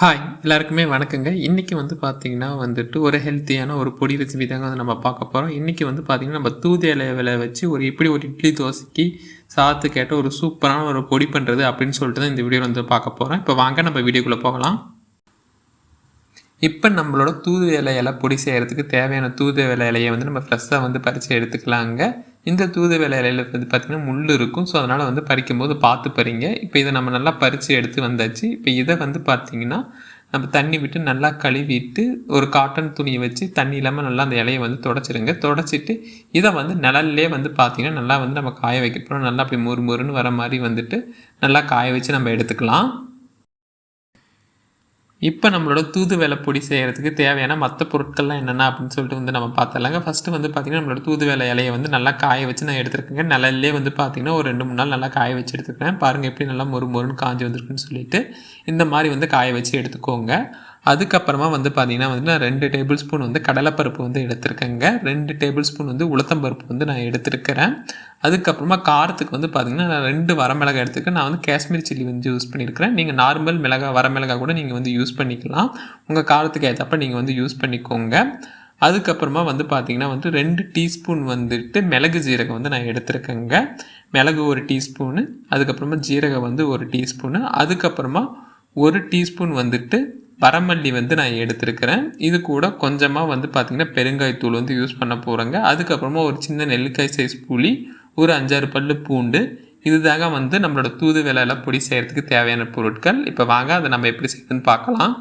Hi எல்லாருக்குமே வணக்கங்க. இன்றைக்கி வந்து பார்த்திங்கன்னா வந்துட்டு ஒரு ஹெல்த்தியான ஒரு பொடி ரெசிபி தாங்க வந்து நம்ம பார்க்க போகிறோம் இன்றைக்கி வந்து பார்த்திங்கன்னா நம்ம தூதி இலையில வச்சு ஒரு எப்படி ஒரு இட்லி தோசைக்கு சாத்து கேட்ட ஒரு சூப்பரான ஒரு பொடி பண்ணுறது அப்படின்னு சொல்லிட்டு தான் இந்த வீடியோ வந்து பார்க்க போகிறோம் இப்போ வாங்க நம்ம வீடியோக்குள்ளே போகலாம். இப்போ நம்மளோட தூது இலை இலை பொடி செய்கிறதுக்கு தேவையான தூது இலை இலையை வந்து நம்ம ஃப்ரெஷ்ஷாக வந்து பறித்து எடுத்துக்கலாங்க. இந்த தூது வேலை இலையில் வந்து பார்த்திங்கன்னா முள் இருக்கும். ஸோ அதனால் வந்து பறிக்கும்போது பார்த்து பறிங்க. இப்போ இதை நம்ம நல்லா பறித்து எடுத்து வந்தாச்சு. இப்போ இதை வந்து பார்த்திங்கன்னா நம்ம தண்ணி விட்டு நல்லா கழுவிட்டு ஒரு காட்டன் துணியை வச்சு தண்ணி இல்லாமல் நல்லா அந்த இலையை வந்து தொடச்சிருங்க. தொடச்சிட்டு இதை வந்து நிழல்லே வந்து பார்த்திங்கன்னா நல்லா வந்து நம்ம காய வைக்க போகிறோம் நல்லா அப்படி மொறு மொறுன்னு வர மாதிரி வந்துட்டு நல்லா காய வச்சு நம்ம எடுத்துக்கலாம். இப்போ நம்மளோட தூது வேலை பொடி செய்கிறதுக்கு தேவையான மற்ற பொருட்கள்லாம் என்னென்ன அப்படின்னு சொல்லிட்டு வந்து நம்ம பார்த்துலாங்க ஃபஸ்ட்டு வந்து பார்த்திங்கன்னா நம்மளோட தூது வேலை இலையை வந்து நல்லா காய வச்சு நான் எடுத்துருக்கேங்க. நிழல்லே வந்து பார்த்திங்கன்னா ஒரு ரெண்டு மூணு நாள் நல்லா காய வச்சு எடுத்துக்கிறேன். பாருங்கள் எப்படி நல்லா மொறு மொறுன்னு காஞ்சி வந்திருக்குன்னு சொல்லிட்டு இந்த மாதிரி வந்து காய வச்சு எடுத்துக்கோங்க. அதுக்கப்புறமா வந்து பார்த்திங்கன்னா வந்து நான் ரெண்டு டேபிள் ஸ்பூன் வந்து கடலைப்பருப்பு வந்து எடுத்திருக்கேங்க. ரெண்டு டேபிள் ஸ்பூன் வந்து உளுத்தம்பருப்பு வந்து நான் எடுத்திருக்கிறேன். அதுக்கப்புறமா காரத்துக்கு வந்து பார்த்திங்கன்னா நான் ரெண்டு வரமிளகாய் எடுத்துருக்கேன். நான் வந்து காஷ்மீர் சில்லி வந்து யூஸ் பண்ணியிருக்கிறேன். நீங்கள் நார்மல் மிளகாய் வரமிளகாய் கூட நீங்கள் வந்து யூஸ் பண்ணிக்கலாம். உங்கள் காரத்துக்கு ஏற்றப்ப நீங்கள் வந்து யூஸ் பண்ணிக்கோங்க. அதுக்கப்புறமா வந்து பார்த்திங்கன்னா வந்து ரெண்டு டீஸ்பூன் வந்துட்டு மிளகு ஜீரகம் வந்து நான் எடுத்திருக்கேங்க. மிளகு ஒரு டீஸ்பூனு அதுக்கப்புறமா ஜீரகம் வந்து ஒரு டீஸ்பூனு அதுக்கப்புறமா ஒரு டீஸ்பூன் வந்துட்டு வரமல்லி வந்து நான் எடுத்திருக்கிறேன். இது கூட கொஞ்சமாக வந்து பார்த்திங்கன்னா பெருங்காய்த்தூள் வந்து யூஸ் பண்ண போகிறேங்க அதுக்கப்புறமா ஒரு சின்ன நெல்லிக்காய் சைஸ் புளி ஒரு அஞ்சாறு பல்லு பூண்டு. இதுதாங்க வந்து நம்மளோட தூது விலையில் பொடி செய்கிறதுக்கு தேவையான பொருட்கள். இப்போ வாங்க அதை நம்ம எப்படி செய்யுதுன்னு பார்க்கலாம்.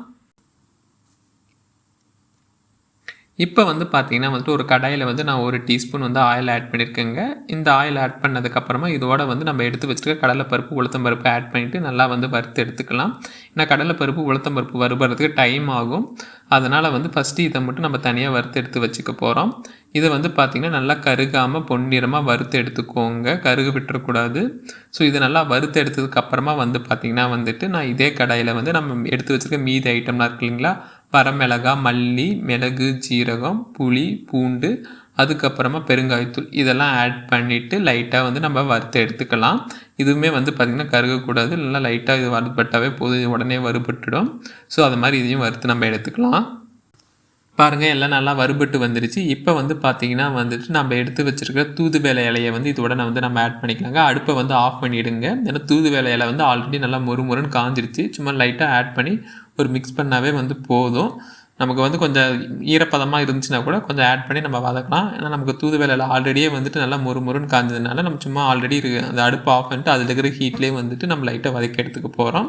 இப்போ வந்து பார்த்திங்கன்னா வந்துட்டு ஒரு கடாயில் வந்து நான் ஒரு டீஸ்பூன் வந்து ஆயில் ஆட் பண்ணியிருக்கேங்க. இந்த ஆயில் ஆட் பண்ணதுக்கப்புறமா இதோட வந்து நம்ம எடுத்து வச்சுருக்க கடலைப்பருப்பு உளுத்தம்பருப்பு ஆட் பண்ணிவிட்டு நல்லா வந்து வறுத்து எடுத்துக்கலாம். ஏன்னா கடலைப்பருப்பு உளுத்தம்பருப்பு வறுபடுறதுக்கு டைம் ஆகும். அதனால் வந்து ஃபஸ்ட்டு இதை மட்டும் நம்ம தனியாக வறுத்து எடுத்து வச்சுக்க போகிறோம் இதை வந்து பார்த்திங்கன்னா நல்லா கருகாமல் பொன்னிறமாக வறுத்து எடுத்துக்கோங்க. கருகு விட்டுறக்கூடாது. ஸோ இதை நல்லா வறுத்து எடுத்ததுக்கப்புறமா வந்து பார்த்திங்கன்னா வந்துட்டு நான் இதே கடாயில் வந்து நம்ம எடுத்து வச்சுருக்க மீதி ஐட்டம்லாம் இருக்கு இல்லைங்களா வரமிளகா மல்லி மிளகு ஜீரகம் புளி பூண்டு அதுக்கப்புறமா பெருங்காயத்தூள். இதெல்லாம் ஆட் பண்ணிவிட்டு லைட்டாக வந்து நம்ம வறுத்து எடுத்துக்கலாம். இதுவுமே வந்து பார்த்திங்கன்னா கருகக்கூடாது. இல்லைனா லைட்டாக இது வறுபட்டாவே போதும். உடனே வறுபட்டுடும். ஸோ அது மாதிரி இதையும் வறுத்து நம்ம எடுத்துக்கலாம். பாருங்கள் எல்லாம் நல்லா வறுபட்டு வந்துருச்சு. இப்போ வந்து பார்த்திங்கன்னா வந்துட்டு நம்ம எடுத்து வச்சுருக்க தூது வேலை இலையை வந்து இதோட நான் வந்து நம்ம ஆட் பண்ணிக்கலாங்க. அடுப்பை வந்து ஆஃப் பண்ணிவிடுங்க ஏன்னா தூது வேலை இலை வந்து ஆல்ரெடி நல்லா மொறு மொறுன்னு காஞ்சிருச்சு. சும்மா லைட்டாக ஆட் பண்ணி ஒரு மிக்ஸ் பண்ணாவே வந்து போதும். நமக்கு வந்து கொஞ்சம் ஈரப்பதமாக இருந்துச்சுன்னா கூட கொஞ்சம் ஆட் பண்ணி நம்ம வதக்கலாம். ஏன்னா நமக்கு தூது வேலையில் ஆல்ரெடியே வந்துட்டு நல்லா மொறு மொறுன்னு காஞ்சதுனால நம்ம சும்மா ஆல்ரெடி இருக்கு அந்த அடுப்பு ஆஃப் பண்ணிட்டு அதில் இருக்கிற ஹீட்லேயே வந்துட்டு நம்ம லைட்டாக வதக்கி எடுத்துக்க போகிறோம்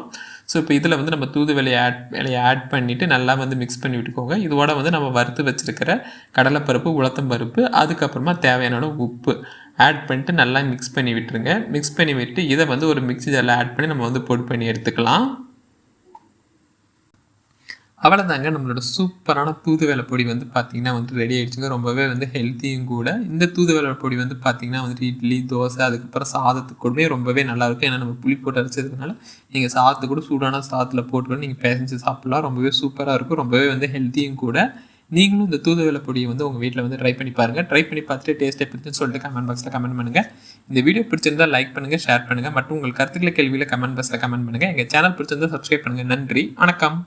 ஸோ இப்போ இதில் வந்து நம்ம தூது வேலையை ஆட் வேலையை ஆட் பண்ணிவிட்டு நல்லா வந்து மிக்ஸ் பண்ணி விட்டுக்கோங்க. இதோட வந்து நம்ம வறுத்து வச்சுருக்கிற கடலைப்பருப்பு உளுத்தம் பருப்பு அதுக்கப்புறமா தேவையான உப்பு ஆட் பண்ணிட்டு நல்லா மிக்ஸ் பண்ணி விட்டுருங்க. மிக்ஸ் பண்ணி விட்டு இதை வந்து ஒரு மிக்ஸி ஜாரில் ஆட் பண்ணி நம்ம வந்து பொடி பண்ணி எடுத்துக்கலாம். அவ்வளோதாங்க நம்மளோட சூப்பரான தூதுவளை பொடி வந்து பார்த்திங்கன்னா வந்து ரெடி ஆகிடுச்சுங்க ரொம்பவே வந்து ஹெல்த்தியும் கூட. இந்த தூதுவளை பொடி வந்து பார்த்திங்கன்னா வந்துட்டு இட்லி தோசை அதுக்கப்புறம் சாதத்துக்கு கூடவே ரொம்பவே நல்லாயிருக்கும். ஏன்னா நம்ம புளி போட்டு அரைச்சதுனால நீங்கள் சாதத்து கூட சூடான சாதத்தில் போட்டு நீங்கள் பேசஞ்சு சாப்பிட்லாம். ரொம்பவே சூப்பராக இருக்கும். ரொம்பவே வந்து ஹெல்த்தியும் கூட. நீங்களும் இந்த தூதுவளை பொடியை வந்து உங்கள் வீட்டில் வந்து ட்ரை பண்ணி பாருங்கள் ட்ரை பண்ணி பார்த்துட்டு டேஸ்ட் எப்படின்னு சொல்லிட்டு கமெண்ட் பாக்ஸில் கமெண்ட் பண்ணுங்கள் இந்த வீடியோ பிடிச்சிருந்தா லைக் பண்ணுங்கள் ஷேர் பண்ணுங்கள் மற்றும் உங்கள் கருத்துக்களை கேள்வியில் கமெண்ட் பாக்ஸில் கமெண்ட் பண்ணுங்கள் எங்கள் சேனல் பிடிச்சிருந்தா சப்ஸ்கிரைப் பண்ணுங்கள் நன்றி. வணக்கம்.